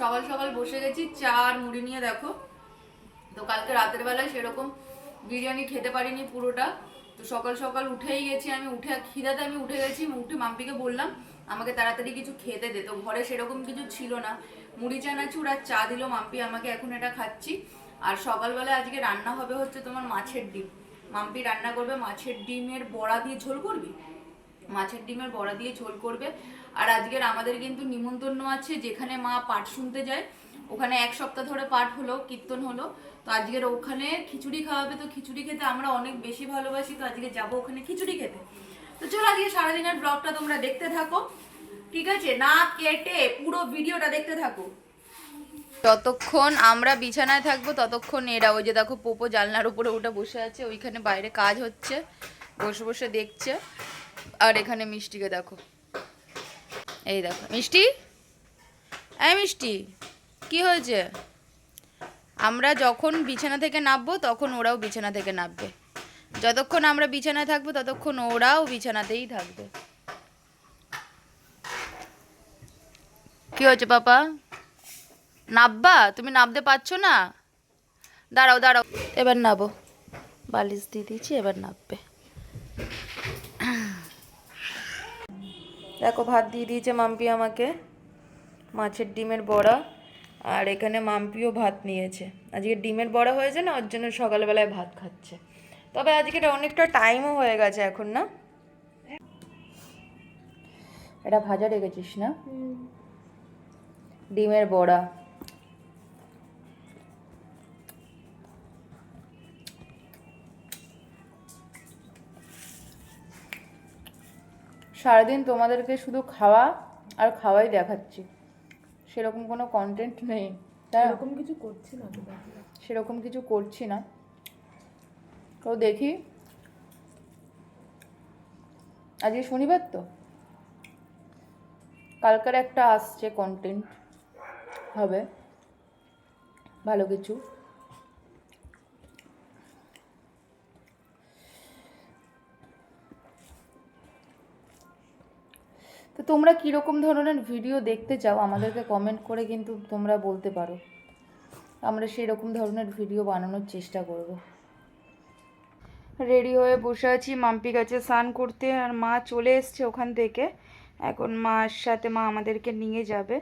সকাল সকাল বসে গেছি, চা আর মুড়ি নিয়ে দেখো। তো কালকে রাতের বেলায় সেরকম বিরিয়ানি খেতে পারিনি পুরোটা। তো সকাল সকাল উঠেই গেছি আমি, উঠে খিদাতে আমি উঠে গেছি, উঠে মাম্পিকে বললাম, আমাকে তাড়াতাড়ি কিছু খেতে দে। তো ঘরে সেরকম কিছু ছিল না। মুড়ি, চানাচুর আর চা দিল মাম্পি, আমাকে এখন এটা খাচ্ছি। আর সকালবেলা আজকে রান্না হবে হচ্ছে তোমার মাছের ডিম। মাম্পি রান্না করবে মাছের ডিমের বড়া দিয়ে ঝোল করবি? মাছের ডিমের বড়া দিয়ে ঝোল করবে। আর আজকের আমাদের কিন্তু নিমন্ত্রণ আছে, যেখানে মা পাঠ শুনতে যায়। ওখানে এক সপ্তাহ ধরে পাঠ হলো, কীর্তন হলো। তো আজকের ওখানে খিচুড়ি খাওয়াবে, তো খিচুড়ি খেতে আমরা অনেক বেশি ভালোবাসি, তো আজকে যাব ওখানে খিচুড়ি খেতে। তো চলো আজকে সারাদিনের ব্লগটা তোমরা দেখতে থাকো। ঠিক আছে? না কেটে পুরো ভিডিওটা দেখতে থাকো। যতক্ষণ আমরা বিছানায় থাকব, ততক্ষণ এরা ওই যে দেখো পোপো জানলার উপরে উঠে বসে আছে, ওইখানে বাইরে কাজ হচ্ছে, বসে বসে দেখছে। আর এখানে মিষ্টিকে দেখো। এই দেখো। মিষ্টি? এই মিষ্টি, কি হয়েছে? আমরা যখন বিছানা থেকে নামবো, তখন ওরাও বিছানা থেকে নামবে। যতক্ষণ আমরা বিছানায় থাকব, ততক্ষণ ওরাও বিছানাতেই থাকবে। কি হয়েছে পাপা? নাববা? তুমি নাবতে পারছ না? দাঁড়াও দাঁড়াও। এবার নাবো। বালিশ দিয়ে দিয়েছি, এবার নাববে। দেখো ভাত দিয়ে দিয়েছে মাম্পি আমাকে মাছের ডিমের বড়া আর এখানে মাম্পিও ভাত নিয়েছে। আজকে ডিমের বড়া হয়েছে না ওর জন্য সকালবেলায় ভাত খাচ্ছে। তবে আজকে এটা অনেকটা টাইমও হয়ে গেছে এখন না? এটা ভাজা রেখেছিস না? ডিমের বড়া। সারাদিন তোমাদেরকে শুধু খাওয়া আর খাওয়াই দেখাচ্ছি। সেরকম কোনো কন্টেন্ট নেই। তাই এরকম কিছু করছি না সেরকম কিছু করছি না। তো দেখি। আজকে শনিবার তো। কালকার একটা আসছে কন্টেন্ট হবে। ভালো কিছু। তো তোমরা কীরকম ধরনের ভিডিও দেখতে চাও, আমাদেরকে কমেন্ট করে কিন্তু তোমরা বলতে পারো। আমরা সেই রকম ধরনের ভিডিও বানানোর চেষ্টা করব। রেডি হয়ে বসে আছি, মাম্পি গাছে স্নান করতে, আর মা চলে এসছে ওখান থেকে। এখন মার সাথে মা আমাদেরকে নিয়ে যাবে।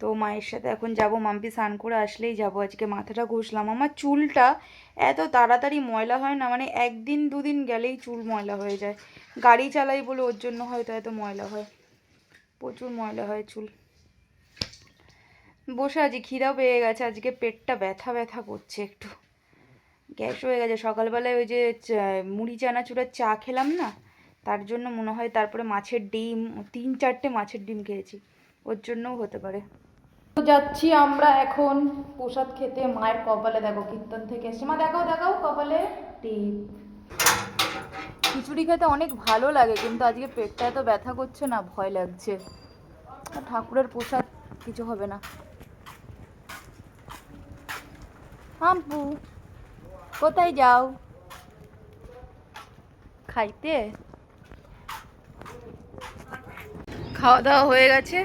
তো মায়ের সাথে এখন যাব, মাম্পি স্নান করে আসলেই যাব। আজকে মাথাটা ঘষলাম। আমার চুলটা এত তাড়াতাড়ি ময়লা হয় না মানে একদিন দুদিন গেলেই চুল ময়লা হয়ে যায়। গাড়ি চালাই বলে ওর জন্য হয়তো এত ময়লা হয়। প্রচুর ময়লা হয় চুল। বসে আছি, খিদাও পেয়ে গেছে, আজকে পেটটা ব্যথা ব্যথা করছে একটু। গ্যাস হয়ে গেছে, সকালবেলায় ওই যে মুড়ি চানাচুরের চা খেলাম না, তার জন্য মনে হয় তারপরে মাছের ডিম, তিন চারটে মাছের ডিম খেয়েছি, ওর জন্যও হতে পারে। তো যাচ্ছি আমরা এখন প্রসাদ খেতে, মায়ের কপালে দেখো কীর্তন থেকে এসছে। মা, দেখাও দেখাও কপালে টিপ। খিচুড়ি খেতে অনেক ভালো লাগে, কিন্তু আজকে পেটটা এত ব্যথা করছে না, ভয় লাগছে। ঠাকুরের প্রসাদ কিছু হবে না। হাম্পু, কোথায় যাও? খাইতে? খাওয়া দাওয়া হয়ে গেছে,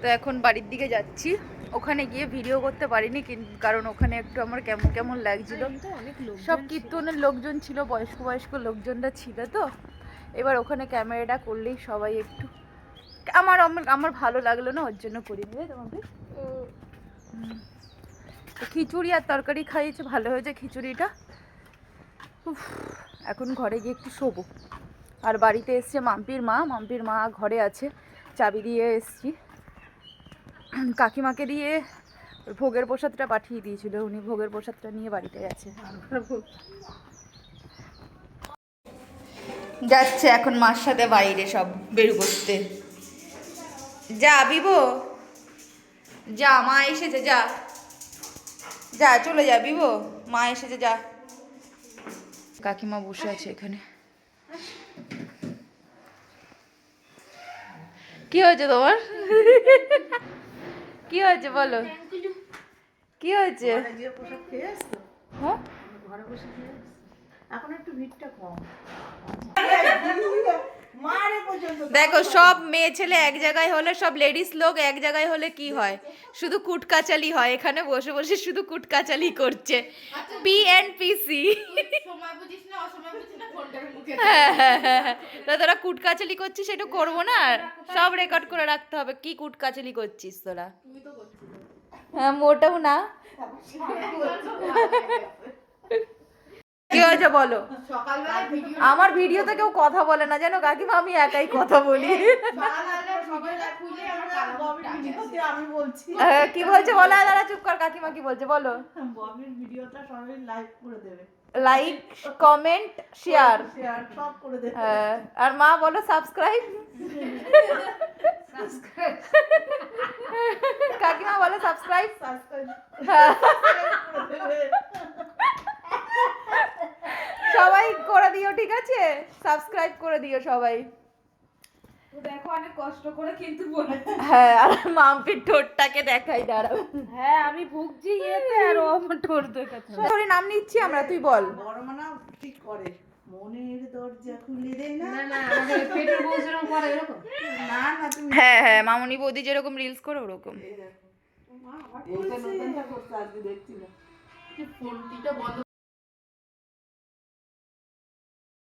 তো এখন বাড়ির দিকে যাচ্ছি। ওখানে গিয়ে ভিডিও করতে পারিনি কিন- কারণ ওখানে একটু আমার কেমন কেমন লাগছিল। কিন্তু সব কীর্তনের লোকজন ছিল বয়স্ক বয়স্ক লোকজনরা ছিল তো। এবার ওখানে ক্যামেরাটা করলেই সবাই একটু আমার আমার ভালো লাগল না ওর জন্য করি নেবে তোমাকে খিচুড়ি আর তরকারি খাইয়েছে ভালো হয়েছে খিচুড়িটা। উফ, এখন ঘরে গিয়ে একটু শোবো। আর বাড়িতে এসছে মাম্পির মা মাম্পির মা ঘরে আছে চাবি দিয়ে এসছি। কাকিমাকে দিয়ে ভোগের প্রসাদটা পাঠিয়ে দিয়েছিল। উনি ভোগের প্রসাদটা নিয়ে বাড়িতে গেছে। যাচ্ছে এখন মার সাথে বাইরে সব বের করতে। যা বিবো যা, মা এসেছে, যা। যা, চলে যা বিবো মা এসেছে, যা। কাকিমা বসে আছে এখানে। কি হয়েছে তোমার? কি হয়েছে বলো? কি হয়েছে? হ্যাঁ? ঘরে বসে এখন একটু ভিড়টা কম। দেখো সব মেয়ে ছেলে এক জায়গায় হলে সব লেডিস লোক এক জায়গায় হলে কি হয়? শুধু কুটকাচালি হয়। এখানে বসে বসে শুধু কুটকাচালি করছে। পি এন্ড পি সি সময় বুঝিস না না তা তোরা কুটকাচালি করছিস সেটা করব না? সব রেকর্ড করে রাখতে হবে। কি কুটকাচালি করছিস তোরা? হ্যাঁ মোটেও না। কি হয়েছে বলো? আমার ভিডিওতে কেউ কথা বলে না। জানো কাকিমা আমি একাই কথা বলি। কি বলছে? বলো দাঁড়া চুপ কর কাকিমা কি বলছে? বলো। ভিডিওটা সবাই লাইক করে দেবে। লাইক কমেন্ট শেয়ার শেয়ার সব করে দেবে। আর মা বলো সাবস্ক্রাইব কাকিমা বলো সাবস্ক্রাইব সাবস্ক্রাইব হ্যাঁ। করে দেবে সবাই করে দিও ঠিক আছে? সাবস্ক্রাইব করে দিও সবাই। দেখো অনেক কষ্ট করে কিন্তু বলেছে হ্যাঁ আর মাম্পির ঠোঁটটাকে দেখাই দাঁড়াও। হ্যাঁ আমি ভুগছি ইয়েতে আর ও আমার ঠোঁট দেখাচ্ছে তোর নাম নিচ্ছি আমরা তুই বল। বড় মানা ঠিক করে মনের দরজা খুলে দে না। না আমাদের পেটের বউ যেরকম করে এরকম। না না তুমি হ্যাঁ হ্যাঁ মামুনি বৌদি যেরকম রিলস করে ওরকম। এইটা নতুনটা করতে আজকে দেখছি না। ফোনটিটা বন্ধ